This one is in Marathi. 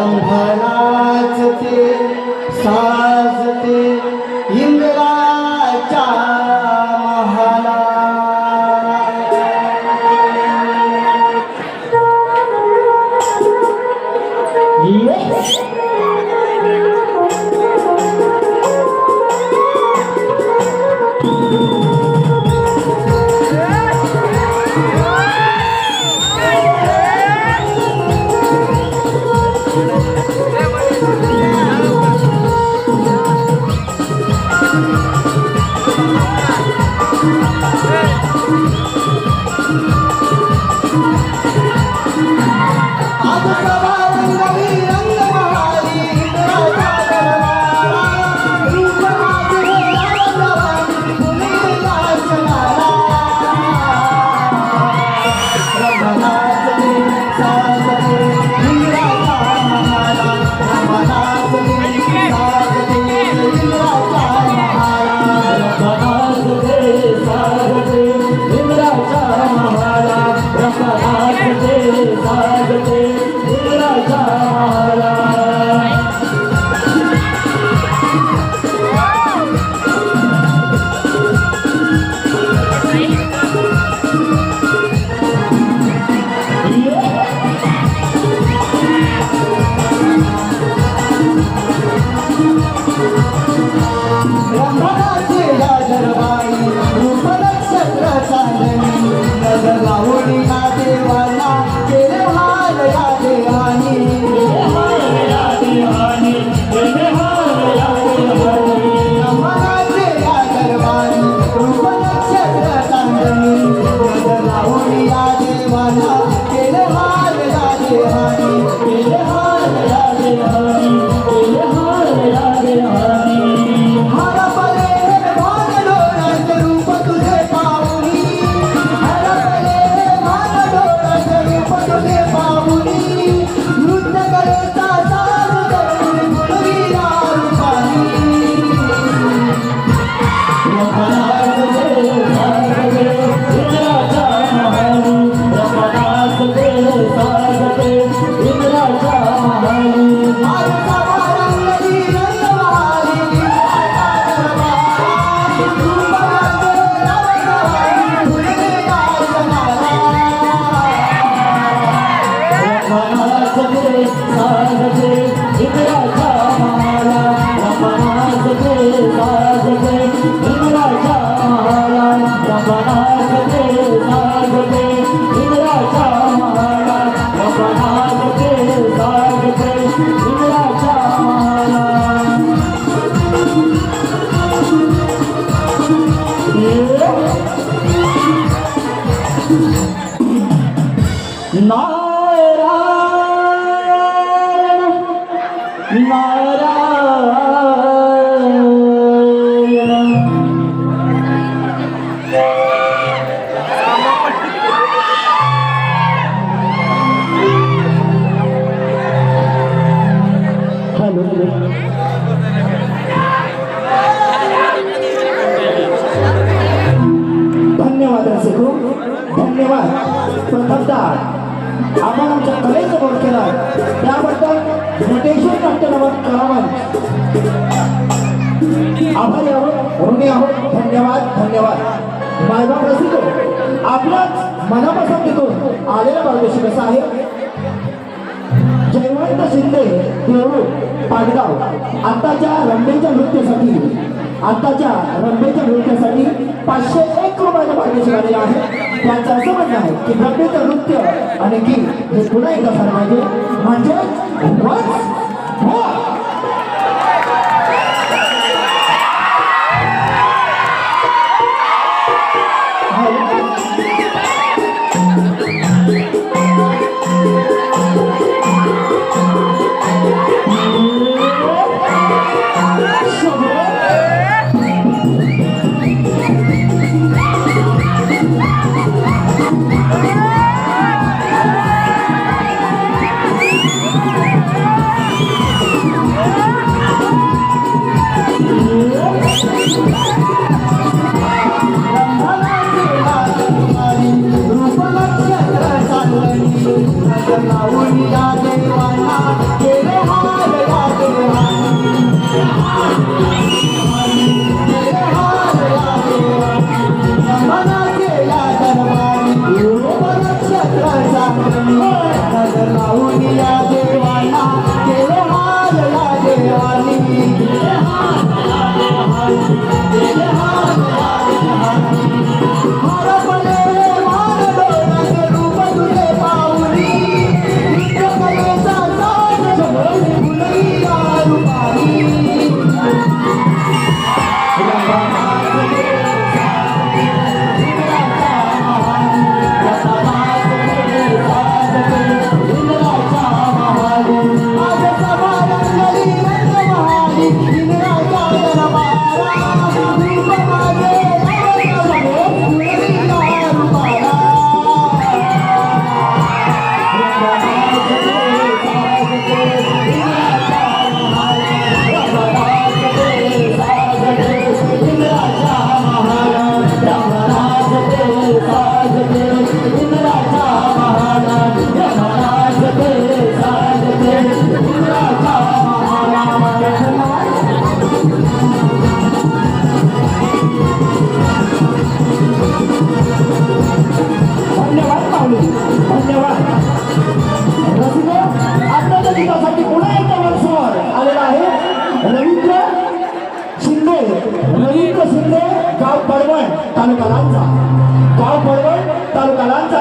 生活 Hallelujah. प्रथमतः आपण आमच्या कलेचा बोध केला. त्याबद्दल नटेश्वर नाट्यनामक करावं आभारी आहोत ऋणी आहोत. धन्यवाद धन्यवाद. मायबाप रसिको आपल्याच मनापासून तिथून आलेला परदेशी कसा आहे जयवंत शिंदे देऊळ पाडगाव. आताच्या रंबेच्या नृत्यासाठी आताच्या रंबेच्या नृत्यासाठी पाचशे एक रुपयाच्या पाठीशी आहे त्यांचं असं म्हणणं आहे की रंबेचं नृत्य आणि गीत हे पुन्हा एकदा झालं पाहिजे म्हणजे तालुका लांजा. गाव फळवळ तालुका लांजा.